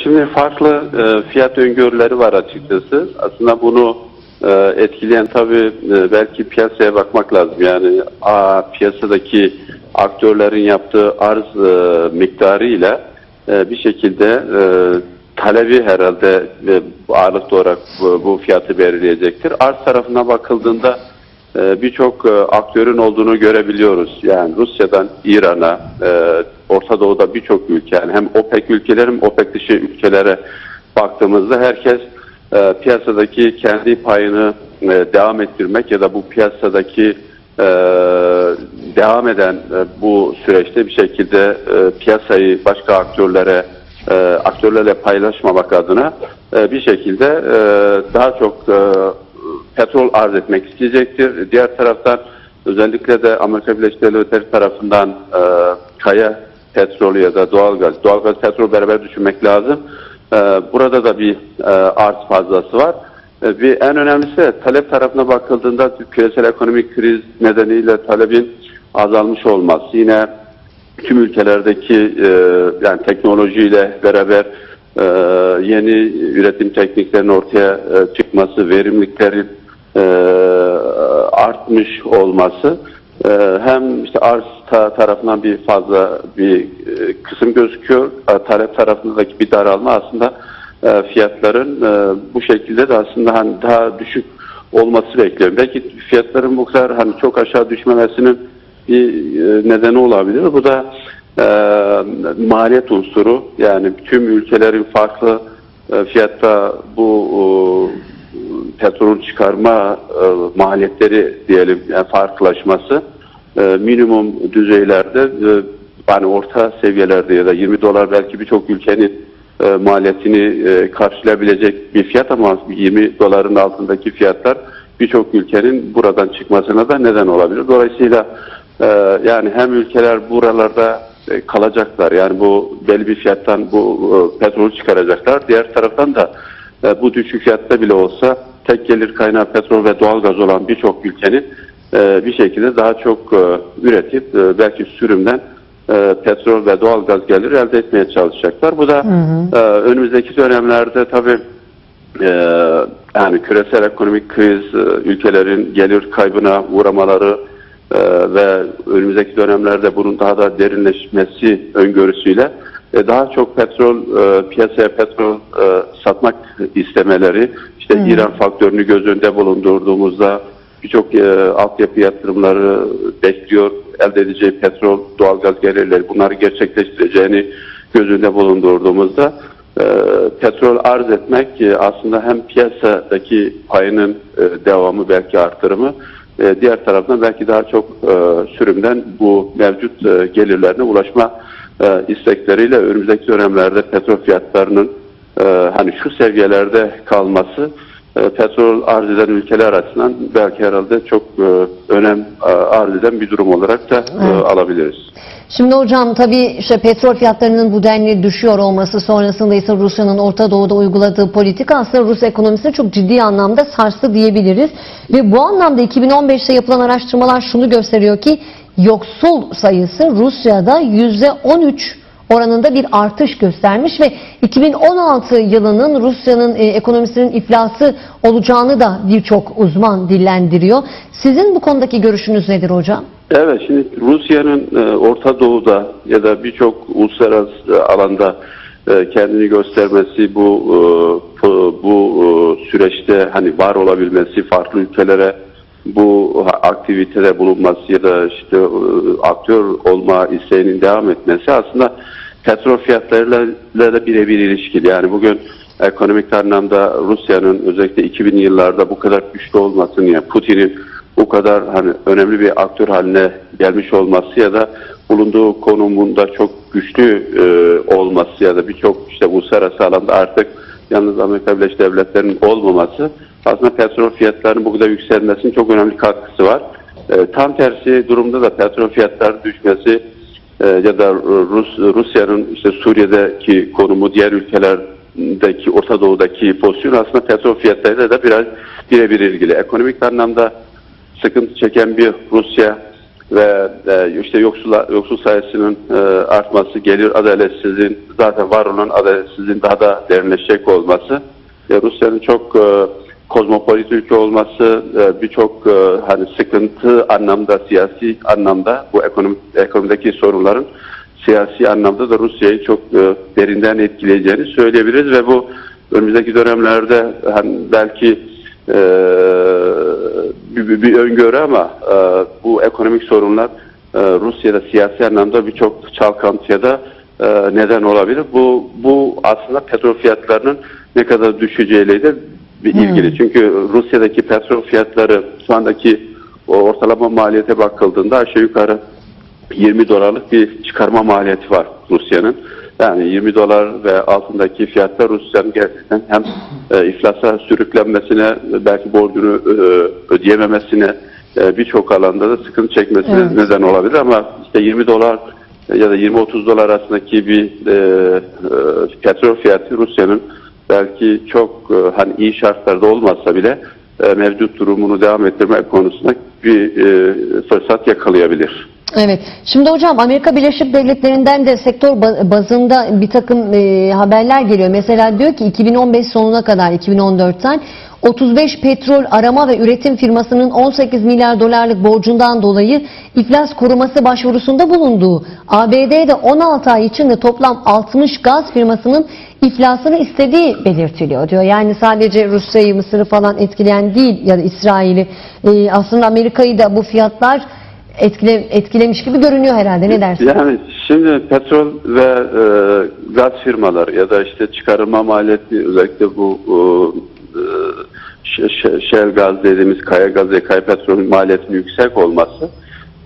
Şimdi farklı e, fiyat öngörüleri var açıkçası. Aslında bunu e, etkileyen tabii e, belki piyasaya bakmak lazım. Yani a, piyasadaki aktörlerin yaptığı arz e, miktarı ile e, bir şekilde e, talebi herhalde e, ağırlıklı olarak bu, bu fiyatı belirleyecektir. Arz tarafına bakıldığında e, birçok e, aktörün olduğunu görebiliyoruz. Yani Rusya'dan İran'a, e, Orta Doğu'da birçok ülke yani hem OPEC ülkeleri hem OPEC dışı ülkelere baktığımızda herkes e, piyasadaki kendi payını e, devam ettirmek ya da bu piyasadaki e, devam eden e, bu süreçte bir şekilde e, piyasayı başka aktörlere e, aktörlerle paylaşmamak adına e, bir şekilde e, daha çok e, petrol arz etmek isteyecektir. Diğer taraftan özellikle de Amerika Birleşik Devletleri tarafından e, kaya petrolü ya da doğalgaz, doğalgaz petrol beraber düşünmek lazım. E, burada da bir e, arz fazlası var. E, bir en önemlisi talep tarafına bakıldığında küresel ekonomik kriz nedeniyle talebin azalmış olması. Yine tüm ülkelerdeki e, yani teknolojiyle beraber e, yeni üretim tekniklerinin ortaya e, çıkması, verimliliklerin artmış olması hem işte arz ta- tarafından bir fazla bir e, kısım gözüküyor. E, talep tarafındaki bir daralma aslında e, fiyatların bu şekilde de aslında hani daha düşük olması bekliyorum. Belki fiyatların bu kadar hani çok aşağı düşmemesinin bir nedeni olabilir. Bu da maliyet unsuru yani tüm ülkelerin farklı fiyatta bu e, petrol çıkarma maliyetleri diyelim yani farklılaşması e, minimum düzeylerde e, yani orta seviyelerde ya da 20 dolar belki birçok ülkenin e, maliyetini e, karşılayabilecek bir fiyat ama 20 doların altındaki fiyatlar birçok ülkenin buradan çıkmasına da neden olabilir. Dolayısıyla yani hem ülkeler buralarda e, kalacaklar yani bu belli bir fiyattan bu e, petrol çıkaracaklar. Diğer taraftan da bu düşük fiyatta bile olsa tek gelir kaynağı petrol ve doğalgaz olan birçok ülkenin e, bir şekilde daha çok e, üretip e, belki sürümden e, petrol ve doğalgaz geliri elde etmeye çalışacaklar. Bu da e, önümüzdeki dönemlerde tabii e, yani küresel ekonomik kriz, e, ülkelerin gelir kaybına uğramaları e, ve önümüzdeki dönemlerde bunun daha da derinleşmesi öngörüsüyle e, daha çok petrol e, piyasaya petrol e, satmak istemeleri, işte İran faktörünü göz önünde bulundurduğumuzda birçok e, altyapı yatırımları bekliyor, elde edeceği petrol, doğalgaz gelirleri bunları gerçekleştireceğini göz önünde bulundurduğumuzda e, petrol arz etmek e, aslında hem piyasadaki payının e, devamı belki artırımı e, diğer taraftan belki daha çok e, sürümden bu mevcut e, gelirlerine ulaşma e, istekleriyle önümüzdeki dönemlerde petrol fiyatlarının e, hani şu seviyelerde kalması e, petrol arz eden ülkeler açısından belki herhalde çok e, önem e, arz eden bir durum olarak da e, alabiliriz. Şimdi hocam tabii işte petrol fiyatlarının bu denli düşüyor olması sonrasında ise Rusya'nın Orta Doğu'da uyguladığı politika aslında Rus ekonomisini çok ciddi anlamda sarstı diyebiliriz. Ve bu anlamda 2015'te yapılan araştırmalar şunu gösteriyor ki yoksul sayısı Rusya'da %13 oranında bir artış göstermiş ve 2016 yılının Rusya'nın e, ekonomisinin iflası olacağını da birçok uzman dillendiriyor. Sizin bu konudaki görüşünüz nedir hocam? Evet şimdi Rusya'nın e, Orta Doğu'da ya da birçok uluslararası alanda e, kendini göstermesi bu e, bu, e, süreçte hani var olabilmesi farklı ülkelere bu aktivitede bulunması ya da işte e, aktör olma isteğinin devam etmesi aslında petrol fiyatlarıyla da birebir ilişkili. Yani bugün ekonomik anlamda Rusya'nın özellikle 2000'li yıllarda bu kadar güçlü olmasını yani Putin'in bu kadar hani önemli bir aktör haline gelmiş olması ya da bulunduğu konumunda çok güçlü e, olması ya da birçok işte uluslararası alanda artık yalnız Amerika Birleşik Devletleri'nin olmaması aslında petrol fiyatlarının bu kadar yükselmesinin çok önemli katkısı var. E, tam tersi durumda da petrol fiyatları düşmesi ya da Rus Rusya'nın işte Suriye'deki konumu diğer ülkelerdeki Orta Doğu'daki pozisyonu aslında petrol fiyatlarıyla da biraz birebir ilgili. Ekonomik anlamda sıkıntı çeken bir Rusya ve e, işte yoksul, yoksul sayısının e, artması, gelir adaletsizliğin zaten var olan adaletsizliğin daha da derinleşecek olması, e, Rusya'nın çok kozmopolit ülke olması, e, birçok e, hani sıkıntı anlamda, siyasi anlamda bu ekonomi, ekonomideki sorunların siyasi anlamda da Rusya'yı çok e, derinden etkileyeceğini söyleyebiliriz ve bu önümüzdeki dönemlerde hani belki e, bir, bir, öngörü ama bu ekonomik sorunlar Rusya'da siyasi anlamda birçok çalkantıya da neden olabilir. Bu bu aslında petrol fiyatlarının ne kadar düşeceğiyle de bir ilgili. Çünkü Rusya'daki petrol fiyatları şu andaki o ortalama maliyete bakıldığında aşağı yukarı 20 dolarlık bir çıkarma maliyeti var Rusya'nın. Yani 20 dolar ve altındaki fiyatlar Rusya'nın gerçekten hem e, iflasa sürüklenmesine, belki borcunu e, ödeyememesine e, birçok alanda da sıkıntı çekmesine Evet. neden olabilir. Ama işte 20 dolar ya da 20-30 dolar arasındaki bir e, e, petrol fiyatı Rusya'nın belki çok e, hani iyi şartlarda olmazsa bile e, mevcut durumunu devam ettirme konusunda bir e, fırsat yakalayabilir. Evet. Şimdi hocam Amerika Birleşik Devletleri'nden de sektör ba- bazında bir takım e, haberler geliyor. Mesela diyor ki 2015 sonuna kadar 2014'ten 35 petrol arama ve üretim firmasının 18 milyar dolarlık borcundan dolayı iflas koruması başvurusunda bulunduğu, ABD'de 16 ay içinde toplam 60 gaz firmasının iflasını istediği belirtiliyor diyor. Yani sadece Rusya'yı, Mısır'ı falan etkileyen değil ya da İsrail'i. E, aslında Amerika'yı da bu fiyatlar etkile, etkilemiş gibi görünüyor herhalde. Ne dersin? Yani şimdi petrol ve e, gaz firmaları ya da işte çıkarılma maliyeti özellikle bu e, ş- ş- Shell gaz dediğimiz kaya gaz ve kaya petrolün maliyetinin yüksek olması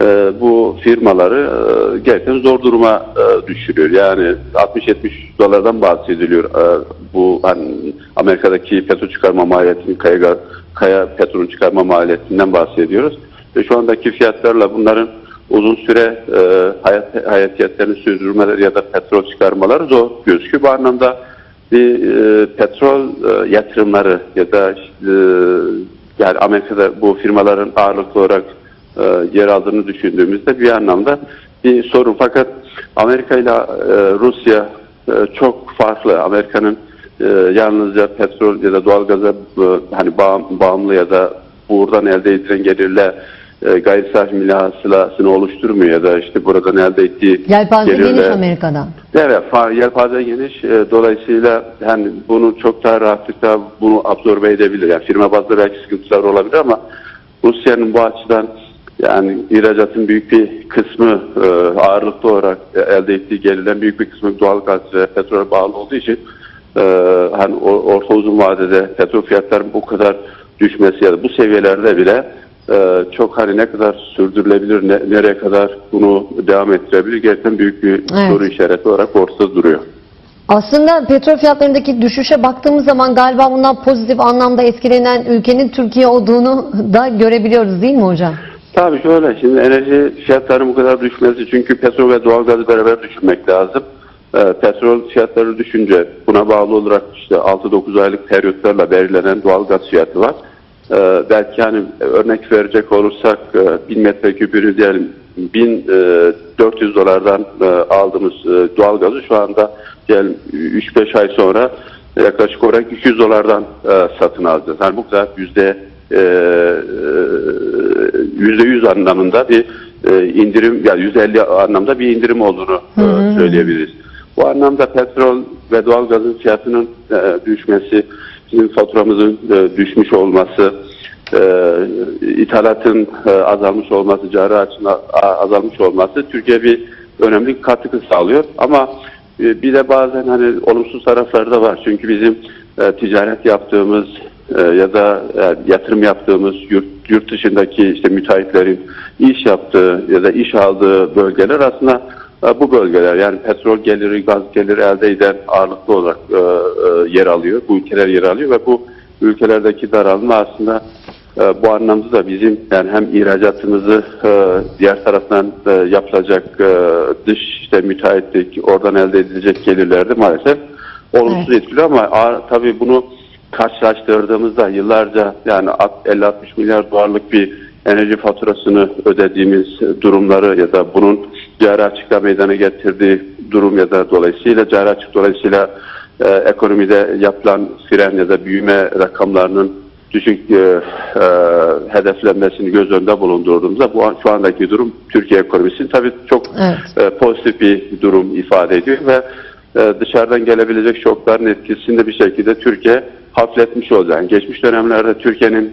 e, bu firmaları e, gerçekten zor duruma e, düşürüyor. Yani 60-70 dolardan bahsediliyor. E, bu hani Amerika'daki petrol çıkarma maliyetinin kaya, gaz, kaya petrolün çıkarma maliyetinden bahsediyoruz. Ve şu andaki fiyatlarla bunların uzun süre e, hayat hayatiyetlerini sürdürmeleri ya da petrol çıkarmaları zor gözüküyor. Bu anlamda bir e, petrol e, yatırımları ya da e, yani Amerika'da bu firmaların ağırlıklı olarak e, yer aldığını düşündüğümüzde bir anlamda bir sorun. Fakat Amerika ile e, Rusya e, çok farklı. Amerika'nın e, yalnızca petrol ya da doğalgaza e, hani bağım- bağımlı ya da buradan elde edilen gelirle e, gayri safi milli hasılasını oluşturmuyor ya da işte buradan elde ettiği Yelpaze gelirle geniş Amerika'da. Evet, yelpaze geniş. E, dolayısıyla yani bunu çok daha rahatlıkla bunu absorbe edebilir. Yani firma bazlı belki sıkıntılar olabilir ama Rusya'nın bu açıdan yani ihracatın büyük bir kısmı e, ağırlıklı olarak elde ettiği gelirden büyük bir kısmı doğal gaz ve petrol bağlı olduğu için e, hani orta uzun vadede petrol fiyatlarının bu kadar düşmesi ya da bu seviyelerde bile e, çok hani ne kadar sürdürülebilir, ne- nereye kadar bunu devam ettirebilir gerçekten büyük bir Evet. soru işareti olarak ortada duruyor. Aslında petrol fiyatlarındaki düşüşe baktığımız zaman galiba bundan pozitif anlamda etkilenen ülkenin Türkiye olduğunu da görebiliyoruz değil mi hocam? Tabii şöyle şimdi enerji fiyatlarının bu kadar düşmesi çünkü petrol ve doğalgazı beraber düşünmek lazım. Ee, petrol fiyatları düşünce buna bağlı olarak işte 6-9 aylık periyotlarla belirlenen doğalgaz fiyatı var. Ee, belki hani örnek verecek olursak e, 1000 metreküpünü diyelim 1400 dolardan e, aldığımız e, doğalgazı şu anda diyelim 3-5 ay sonra yaklaşık olarak 200 dolardan e, satın alacağız. Yani bu kadar yüzde e, yüzde yüz anlamında bir e, indirim yani 150 anlamda bir indirim olduğunu e, söyleyebiliriz. Bu anlamda petrol ve doğalgazın fiyatının e, düşmesi, faturamızın e, düşmüş olması, e, ithalatın e, azalmış olması, cari açının a- azalmış olması Türkiye bir önemli katkı sağlıyor. Ama e, bir de bazen hani olumsuz tarafları da var. Çünkü bizim e, ticaret yaptığımız e, ya da e, yatırım yaptığımız yurt, yurt dışındaki işte müteahhitlerin iş yaptığı ya da iş aldığı bölgeler aslında bu bölgeler yani petrol geliri, gaz geliri elde eden ağırlıklı olarak e, e, yer alıyor. Bu ülkeler yer alıyor ve bu ülkelerdeki daralma aslında e, bu anlamda da bizim yani hem ihracatımızı e, diğer taraftan e, yapılacak e, dış işte müteahhitlik oradan elde edilecek gelirlerde maalesef olumsuz etkiliyor ama tabii bunu karşılaştırdığımızda yıllarca yani at- 50-60 milyar dolarlık bir enerji faturasını ödediğimiz durumları ya da bunun cari açıkta meydana getirdiği durum ya da dolayısıyla cari açık dolayısıyla e, ekonomide yapılan fren ya da büyüme rakamlarının düşük e, e, hedeflenmesini göz önünde bulundurduğumuzda bu an, şu andaki durum Türkiye ekonomisinin tabii çok Evet. e, pozitif bir durum ifade ediyor ve e, dışarıdan gelebilecek şokların etkisini de bir şekilde Türkiye hafifletmiş olacak. Yani geçmiş dönemlerde Türkiye'nin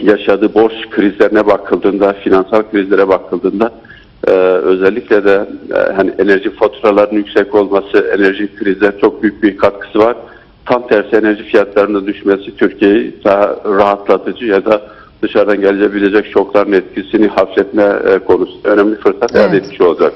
yaşadığı borç krizlerine bakıldığında, finansal krizlere bakıldığında e, özellikle de e, hani enerji faturalarının yüksek olması, enerji krizine çok büyük bir katkısı var. Tam tersi enerji fiyatlarının düşmesi Türkiye'yi daha rahatlatıcı ya da dışarıdan gelebilecek şokların etkisini hafifletme e, konusunda önemli fırsat elde Evet. etmiş olacak.